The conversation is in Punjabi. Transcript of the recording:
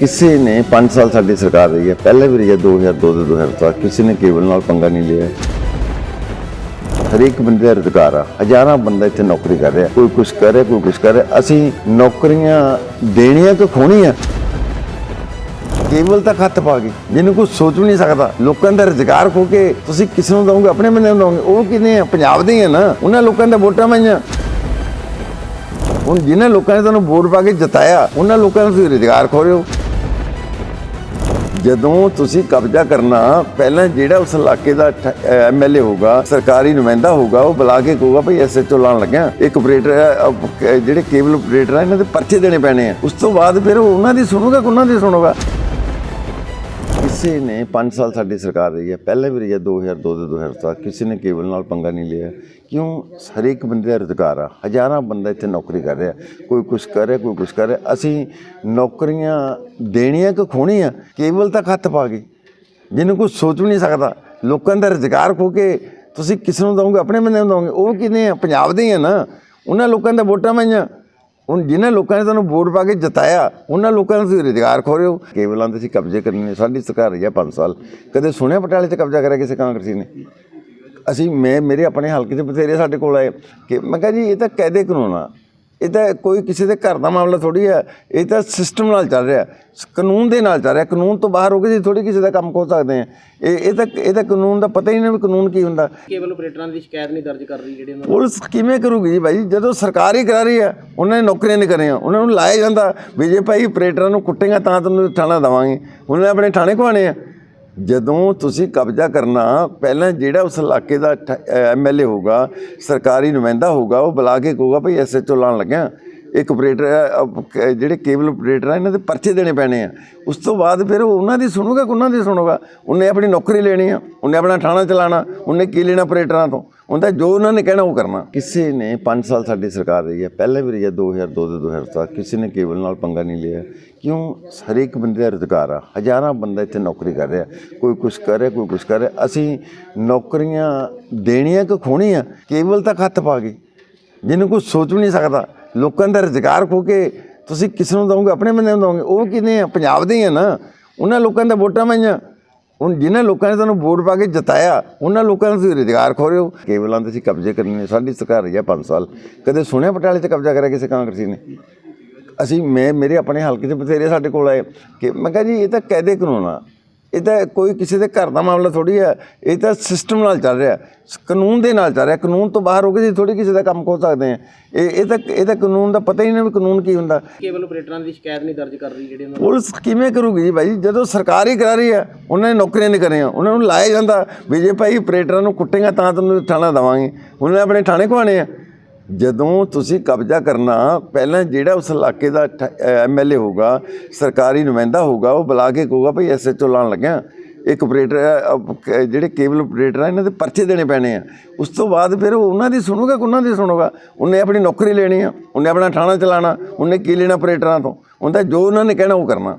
ਕਿਸੇ ਨੇ 5 ਸਾਲ ਸਾਡੀ ਸਰਕਾਰ ਰਹੀ ਹੈ, ਪਹਿਲੇ ਵੀ ਰਹੀ ਹੈ 2002 ਤੋਂ 2007 ਕਿਸੇ ਨੇ ਕੇਵਲ ਨਾਲ ਪੰਗਾ ਨਹੀਂ ਲਿਆ। ਹਰੇਕ ਬੰਦੇ ਦਾ ਰੁਜ਼ਗਾਰ ਆ, ਹਜ਼ਾਰਾਂ ਬੰਦਾ ਇੱਥੇ ਨੌਕਰੀ ਕਰ ਰਿਹਾ, ਕੋਈ ਕੁਛ ਕਰ ਰਿਹਾ, ਕੋਈ ਕੁਛ ਕਰ ਰਿਹਾ, ਅਸੀਂ ਨੌਕਰੀਆਂ ਦੇਣੀਆਂ ਕਿ ਖੋਣੀਆਂ ਕੇਵਲ ਤਾਂ ਹੱਥ ਪਾ ਗਏ, ਜਿਹਨੂੰ ਕੋਈ ਸੋਚ ਵੀ ਨਹੀਂ ਸਕਦਾ। ਲੋਕਾਂ ਦਾ ਰੁਜ਼ਗਾਰ ਖੋ ਕੇ ਤੁਸੀਂ ਕਿਸ ਨੂੰ ਦਵੋਗੇ, ਆਪਣੇ ਬੰਦੇ ਨੂੰ ਦਵੋਗੇ, ਉਹ ਕਿਨੇ ਆ? ਪੰਜਾਬ ਦੇ ਹੀ ਆ ਨਾ, ਉਹਨਾਂ ਲੋਕਾਂ ਦਾ ਵੋਟਾਂ ਪਾਈਆਂ। ਹੁਣ ਜਿਨ੍ਹਾਂ ਲੋਕਾਂ ਨੇ ਤੁਹਾਨੂੰ ਵੋਟ ਪਾ ਕੇ ਜਿਤਾਇਆ, ਉਹਨਾਂ ਲੋਕਾਂ ਨੂੰ ਤੁਸੀਂ ਰੁਜ਼ਗਾਰ ਖੋ ਰਹੇ ਹੋ। ਜਦੋਂ ਤੁਸੀਂ ਕਬਜ਼ਾ ਕਰਨਾ, ਪਹਿਲਾਂ ਜਿਹੜਾ ਉਸ ਇਲਾਕੇ ਦਾ ਐਮਐਲਏ ਹੋਊਗਾ, ਸਰਕਾਰੀ ਨੁਮਾਇੰਦਾ ਹੋਊਗਾ, ਉਹ ਬੁਲਾ ਕੇ ਕਹੂਗਾ ਭਈ ਐਸਐਚਓ ਲਾਣ ਲੱਗਿਆ। ਇੱਕ ਆਪਰੇਟਰ ਜਿਹੜੇ ਕੇਬਲ ਆਪਰੇਟਰ ਆ, ਇਹਨਾਂ ਦੇ ਪਰਚੇ ਦੇਣੇ ਪੈਣੇ ਆ। ਉਸ ਤੋਂ ਬਾਅਦ ਫਿਰ ਉਹਨਾਂ ਦੀ ਸੁਣੂਗਾ ਕਿ ਉਹਨਾਂ ਦੀ ਸੁਣੂਗਾ। ਕਿਸੇ ਨੇ 5 ਸਾਲ ਸਾਡੀ ਸਰਕਾਰ ਰਹੀ ਹੈ, ਪਹਿਲੇ ਵੀ ਰਹੀ ਹੈ 2002 ਤੋਂ 2007 ਕਿਸੇ ਨੇ ਕੇਵਲ ਨਾਲ ਪੰਗਾ ਨਹੀਂ ਲਿਆ। ਕਿਉਂ? ਹਰੇਕ ਬੰਦੇ ਦਾ ਰੁਜ਼ਗਾਰ ਆ, ਹਜ਼ਾਰਾਂ ਬੰਦਾ ਇੱਥੇ ਨੌਕਰੀ ਕਰ ਰਿਹਾ, ਕੋਈ ਕੁਛ ਕਰ ਰਿਹਾ, ਕੋਈ ਕੁਛ ਕਰ ਰਿਹਾ। ਅਸੀਂ ਨੌਕਰੀਆਂ ਦੇਣੀਆਂ ਕਿ ਖੋਣੀਆਂ? ਕੇਵਲ ਤਾਂ ਹੱਥ ਪਾ ਗਏ ਜਿਹਨੂੰ ਕੋਈ ਸੋਚ ਵੀ ਨਹੀਂ ਸਕਦਾ। ਲੋਕਾਂ ਦਾ ਰੁਜ਼ਗਾਰ ਖੋ ਕੇ ਤੁਸੀਂ ਕਿਸ ਨੂੰ ਦਵੋਗੇ? ਆਪਣੇ ਬੰਦੇ ਨੂੰ ਦਵੋਗੇ? ਉਹ ਕਿਨੇ ਆ? ਪੰਜਾਬ ਦੇ ਹੀ ਆ ਨਾ। ਉਹਨਾਂ ਲੋਕਾਂ ਦਾ ਵੋਟਾਂ ਪਾਈਆਂ। ਹੁਣ ਜਿਨ੍ਹਾਂ ਲੋਕਾਂ ਨੇ ਤੁਹਾਨੂੰ ਵੋਟ ਪਾ ਕੇ ਜਿਤਾਇਆ, ਉਹਨਾਂ ਲੋਕਾਂ ਨੂੰ ਤੁਸੀਂ ਰੁਜ਼ਗਾਰ ਖੋ ਰਹੇ ਹੋ ਕੇਵਲਾਂ ਦੇ ਅਸੀਂ ਕਬਜ਼ੇ ਕਰਨੇ ਨੇ, ਸਾਡੀ ਸਰਕਾਰ ਰਹੀ ਹੈ 5 ਸਾਲ। ਕਦੇ ਸੁਣਿਆ ਪਟਿਆਲੇ ਤੇ ਕਬਜ਼ਾ ਕਰਿਆ ਕਿਸੇ ਕਾਂਗਰਸੀ ਨੇ? ਅਸੀਂ, ਮੈਂ, ਮੇਰੇ ਆਪਣੇ ਹਲਕੇ 'ਚ ਬਥੇਰੇ ਸਾਡੇ ਕੋਲ ਆਏ। ਕਿ ਮੈਂ ਕਿਹਾ ਜੀ, ਇਹ ਤਾਂ ਕਾਇਦੇ ਕਾਨੂੰਨ ਆ। ਇਹ ਤਾਂ ਕੋਈ ਕਿਸੇ ਦੇ ਘਰ ਦਾ ਮਾਮਲਾ ਥੋੜੀ ਹੈ ਇਹ ਤਾਂ ਸਿਸਟਮ ਨਾਲ ਚੱਲ ਰਿਹਾ। ਕਾਨੂੰਨ ਦੇ ਨਾਲ ਚੱਲ ਰਿਹਾ। ਕਾਨੂੰਨ ਤੋਂ ਬਾਹਰ ਹੋ ਕੇ ਜੀ ਥੋੜੀ ਕਿਸੇ ਦਾ ਕੰਮ ਖੋ ਸਕਦੇ ਆ ਇਹ ਇਹ ਤਾਂ ਇਹ ਤਾਂ ਕਾਨੂੰਨ ਦਾ ਪਤਾ ਹੀ ਨਹੀਂ ਵੀ ਕਾਨੂੰਨ ਕੀ ਹੁੰਦਾ। ਕੇਬਲ ਆਪਰੇਟਰਾਂ ਦੀ ਸ਼ਿਕਾਇਤ ਨਹੀਂ ਦਰਜ ਕਰ ਰਹੀ ਜਿਹੜੇ ਉਹਨਾਂ ਪੁਲਿਸ ਕਿਵੇਂ ਕਰੂਗੀ ਜੀ ਭਾਈ? ਜਦੋਂ ਸਰਕਾਰ ਹੀ ਕਰਾ ਰਹੀ ਹੈ ਉਹਨਾਂ ਨੇ ਨੌਕਰੀਆਂ ਨਹੀਂ ਕਰੀਆਂ। ਉਹਨਾਂ ਨੂੰ ਲਾਇਆ ਜਾਂਦਾ ਵੀ ਜੇ ਭਾਈ ਆਪਰੇਟਰਾਂ ਨੂੰ ਕੁੱਟੇਗਾ ਤਾਂ ਤੁਹਾਨੂੰ ਥਾਣਾ ਦੇਵਾਂਗੇ। ਉਹਨਾਂ ਨੇ ਆਪਣੇ ਥਾਣੇ ਖਵਾਣੇ ਆ। ਜਦੋਂ ਤੁਸੀਂ ਕਬਜ਼ਾ ਕਰਨਾ, ਪਹਿਲਾਂ ਜਿਹੜਾ ਉਸ ਇਲਾਕੇ ਦਾ ਐਮਐਲਏ ਹੋਊਗਾ, ਸਰਕਾਰੀ ਨੁਮਾਇੰਦਾ ਹੋਊਗਾ, ਉਹ ਬੁਲਾ ਕੇ ਕਹੂਗਾ ਭਈ ਐਸਐਚਓ ਲਾਣ ਲੱਗਿਆ। ਇੱਕ ਆਪਰੇਟਰ ਜਿਹੜੇ ਕੇਬਲ ਆਪਰੇਟਰ ਆ, ਇਹਨਾਂ ਦੇ ਪਰਚੇ ਦੇਣੇ ਪੈਣੇ ਆ। ਉਸ ਤੋਂ ਬਾਅਦ ਫਿਰ ਉਹਨਾਂ ਦੀ ਸੁਣੂਗਾ ਉਹਨਾਂ ਦੀ ਸੁਣੂਗਾ। ਉਹਨੇ ਆਪਣੀ ਨੌਕਰੀ ਲੈਣੀ ਆ, ਉਹਨੇ ਆਪਣਾ ਥਾਣਾ ਚਲਾਣਾ, ਉਹਨੇ ਕੀ ਲੈਣਾ ਆਪਰੇਟਰਾਂ ਤੋਂ। ਉਹਦਾ ਜੋ ਉਹਨਾਂ ਨੇ ਕਹਿਣਾ ਉਹ ਕਰਨਾ। ਕਿਸੇ ਨੇ 5 ਸਾਲ ਸਾਡੀ ਸਰਕਾਰ ਰਹੀ ਹੈ, ਪਹਿਲਾਂ ਵੀ ਰਹੀ ਹੈ 2002 ਤੋਂ 2007 ਕਿਸੇ ਨੇ ਕੇਵਲ ਨਾਲ ਪੰਗਾ ਨਹੀਂ ਲਿਆ। ਕਿਉਂ? ਹਰੇਕ ਬੰਦੇ ਦਾ ਰੁਜ਼ਗਾਰ ਆ। ਹਜ਼ਾਰਾਂ ਬੰਦਾ ਇੱਥੇ ਨੌਕਰੀ ਕਰ ਰਿਹਾ। ਕੋਈ ਕੁਛ ਕਰ ਰਿਹਾ, ਕੋਈ ਕੁਛ ਕਰ ਰਿਹਾ। ਅਸੀਂ ਨੌਕਰੀਆਂ ਦੇਣੀਆਂ ਕਿ ਖੋਣੀਆਂ? ਕੇਵਲ ਤਾਂ ਹੱਥ ਪਾ ਗਏ ਜਿਹਨੂੰ ਕੋਈ ਸੋਚ ਵੀ ਨਹੀਂ ਸਕਦਾ। ਲੋਕਾਂ ਦਾ ਰੁਜ਼ਗਾਰ ਖੋ ਕੇ ਤੁਸੀਂ ਕਿਸ ਨੂੰ ਦਵੋਗੇ? ਆਪਣੇ ਬੰਦੇ ਨੂੰ ਦਵੋਗੇ? ਉਹ ਕਿਨੇ ਆ? ਪੰਜਾਬ ਦੇ ਹੀ ਆ ਨਾ। ਉਹਨਾਂ ਲੋਕਾਂ ਦਾ ਵੋਟਾਂ ਪਾਈਆਂ। ਹੁਣ ਜਿਨ੍ਹਾਂ ਲੋਕਾਂ ਨੇ ਤੁਹਾਨੂੰ ਵੋਟ ਪਾ ਕੇ ਜਿਤਾਇਆ, ਉਹਨਾਂ ਲੋਕਾਂ ਨੂੰ ਤੁਸੀਂ ਰੁਜ਼ਗਾਰ ਖੋ ਰਹੇ ਹੋ। ਕੇਵਲਾਂ ਦੇ ਅਸੀਂ ਕਬਜ਼ੇ ਕਰਨੇ ਸਾਡੀ ਸਰਕਾਰ ਰਹੀ ਹੈ 5 ਸਾਲ। ਕਦੇ ਸੁਣਿਆ ਪਟਿਆਲੇ ਤੇ ਕਬਜ਼ਾ ਕਰਿਆ ਕਿਸੇ ਕਾਂਗਰਸੀ ਨੇ? ਅਸੀਂ, ਮੈਂ, ਮੇਰੇ ਆਪਣੇ ਹਲਕੇ 'ਚ ਬਥੇਰੇ ਸਾਡੇ ਕੋਲ ਆਏ। ਕਿ ਮੈਂ ਕਿਹਾ ਜੀ, ਇਹ ਤਾਂ ਕਾਇਦੇ ਕਾਨੂੰਨ ਆ। ਇਹ ਤਾਂ ਕੋਈ ਕਿਸੇ ਦੇ ਘਰ ਦਾ ਮਾਮਲਾ ਥੋੜੀ ਹੈ ਇਹ ਤਾਂ ਸਿਸਟਮ ਨਾਲ ਚੱਲ ਰਿਹਾ। ਕਾਨੂੰਨ ਦੇ ਨਾਲ ਚੱਲ ਰਿਹਾ। ਕਾਨੂੰਨ ਤੋਂ ਬਾਹਰ ਹੋ ਕੇ ਜੀ ਥੋੜੀ ਕਿਸੇ ਦਾ ਕੰਮ ਖੋ ਸਕਦੇ ਆ। ਇਹ ਇਹ ਤਾਂ ਇਹ ਤਾਂ ਕਾਨੂੰਨ ਦਾ ਪਤਾ ਹੀ ਨਹੀਂ ਵੀ ਕਾਨੂੰਨ ਕੀ ਹੁੰਦਾ। ਕੇਬਲ ਆਪਰੇਟਰਾਂ ਦੀ ਸ਼ਿਕਾਇਤ ਨਹੀਂ ਦਰਜ ਕਰ ਰਹੀ ਜਿਹੜੇ ਉਹਨਾਂ ਪੁਲਿਸ ਕਿਵੇਂ ਕਰੂਗੀ ਜੀ ਭਾਈ? ਜਦੋਂ ਸਰਕਾਰ ਹੀ ਕਰਾ ਰਹੀ ਹੈ ਉਹਨਾਂ ਨੇ ਨੌਕਰੀਆਂ ਨਹੀਂ ਕਰੀਆਂ। ਉਹਨਾਂ ਨੂੰ ਲਾਇਆ ਜਾਂਦਾ ਵੀ ਜੇ ਭਾਈ ਆਪਰੇਟਰਾਂ ਨੂੰ ਕੁੱਟੇਗਾ ਤਾਂ ਤੁਹਾਨੂੰ ਥਾਣਾ ਦੇਵਾਂਗੇ। ਉਹਨਾਂ ਨੇ ਆਪਣੇ ਥਾਣੇ ਖਵਾਣੇ ਆ। ਜਦੋਂ ਤੁਸੀਂ ਕਬਜ਼ਾ ਕਰਨਾ, ਪਹਿਲਾਂ ਜਿਹੜਾ ਉਸ ਇਲਾਕੇ ਦਾ ਐਮਐਲਏ ਹੋਊਗਾ, ਸਰਕਾਰੀ ਨੁਮਾਇੰਦਾ ਹੋਊਗਾ, ਉਹ ਬੁਲਾ ਕੇ ਕਹੂਗਾ, ਭਈ ਐਸਐਚਓ ਲਾਣ ਲੱਗਿਆ। ਇੱਕ ਆਪਰੇਟਰ ਜਿਹੜੇ ਕੇਬਲ ਆਪਰੇਟਰ ਆ, ਇਹਨਾਂ ਦੇ ਪਰਚੇ ਦੇਣੇ ਪੈਣੇ ਆ। ਉਸ ਤੋਂ ਬਾਅਦ ਫਿਰ ਉਹਨਾਂ ਦੀ ਸੁਣੂਗਾ ਉਹਨਾਂ ਦੀ ਸੁਣੂਗਾ? ਉਹਨੇ ਆਪਣੀ ਨੌਕਰੀ ਲੈਣੀ ਆ, ਉਹਨੇ ਆਪਣਾ ਥਾਣਾ ਚਲਾਣਾ, ਉਹਨੇ ਕੀ ਲੈਣਾ ਆਪਰੇਟਰਾਂ ਤੋਂ? ਉਹਦਾ ਜੋ ਉਹਨਾਂ ਨੇ ਕਹਿਣਾ, ਉਹ ਕਰਨਾ।